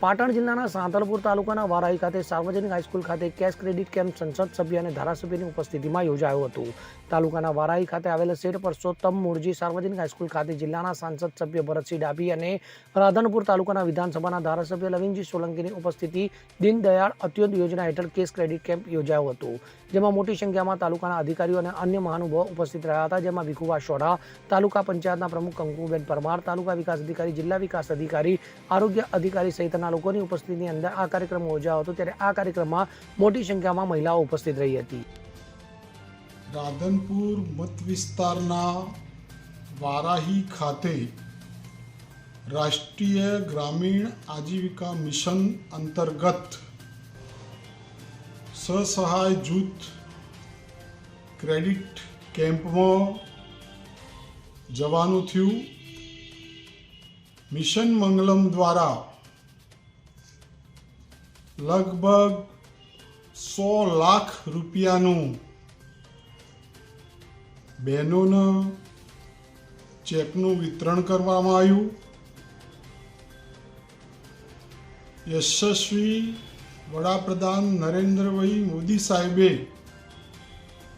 પાટણ જિલ્લાના સાંતલપુર તાલુકાના વારાહી ખાતે સાર્વજનિક હાઈસ્કૂલ ખાતે કેશ ક્રેડિટ કેમ્પ સંસદ સભ્ય અને ધારાસભ્યની ઉપસ્થિતિમાં યોજાયો હતો. તાલુકાના વારાહી ખાતે આવેલા શેઠ પરસોત્તમ મૂળજી સાર્વજનિક હાઈસ્કૂલ ખાતે જિલ્લાના સાંસદ સભ્ય ભરતસિંહ ડાભી અને રાધનપુર તાલુકાના વિધાનસભાના ધારાસભ્ય લવિનજી સોલંકીની ઉપસ્થિતિ દીનદયાળ અત્યંત યોજના હેઠળ કેશ ક્રેડિટ કેમ્પ યોજાયો હતો. જેમાં મોટી સંખ્યામાં તાલુકાના અધિકારીઓ અને અન્ય મહાનુભાવો ઉપસ્થિત રહ્યા હતા. જેમાં ભીખુભા સોઢા, તાલુકા પંચાયતના પ્રમુખ કંકુબેન પરમાર, તાલુકા વિકાસ અધિકારી, જિલ્લા વિકાસ અધિકારી, આરોગ્ય અધિકારી સહિતના લોકોની ઉપસ્થિતિની અંદર આ કાર્યક્રમ યોજાયો હતો, ત્યારે આ કાર્યક્રમમાં મોટી સંખ્યામાં મહિલાઓ ઉપસ્થિત રહી હતી. રાધનપુર મત વિસ્તારના વારાહી ખાતે રાષ્ટ્રીય ગ્રામીણ આજીવિકા મિશન અંતર્ગત સ્વસહાય જૂથ ક્રેડિટ કેમ્પમાં જવાનું થયું. મિશન મંગલમ દ્વારા લગભગ સો લાખ રૂપિયાનું બહેનોને ચેકનું વિતરણ કરવામાં આવ્યું. યશસ્વી વડાપ્રધાન નરેન્દ્રભાઈ મોદી સાહેબે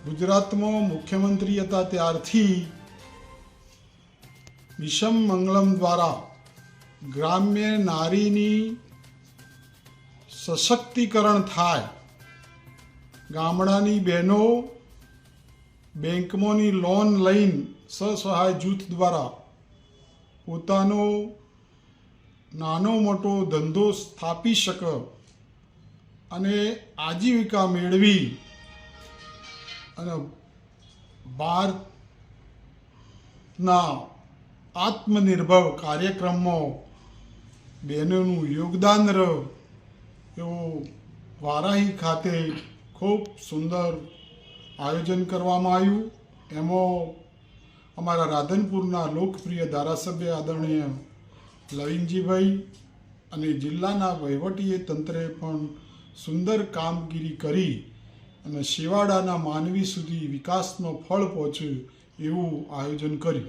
ગુજરાતમાં મુખ્યમંત્રી હતા ત્યારથી મિશન મંગલમ દ્વારા ગ્રામ્ય નારીની સશક્તિકરણ થાય. ગામડાની બહેનો બેંકમાંની લોન લઈને સ્વસહાય જૂથ દ્વારા પોતાનો નાનો મોટો ધંધો સ્થાપી શકે અને આજીવિકા મેળવી અને બહારના આત્મનિર્ભર કાર્યક્રમમાં બહેનોનું યોગદાન રહે. એવું વારાહી ખાતે ખૂબ સુંદર આયોજન કરવામાં આવ્યું. એમાં અમારા રાધનપુરના લોકપ્રિય ધારાસભ્ય આદરણીય લવિનજીભાઈ અને જિલ્લાના વહીવટીય તંત્રે પણ સુંદર કામગીરી કરી અને શિવાડાના માનવી સુધી વિકાસનો ફળ પહોંચે એવું આયોજન કર્યું.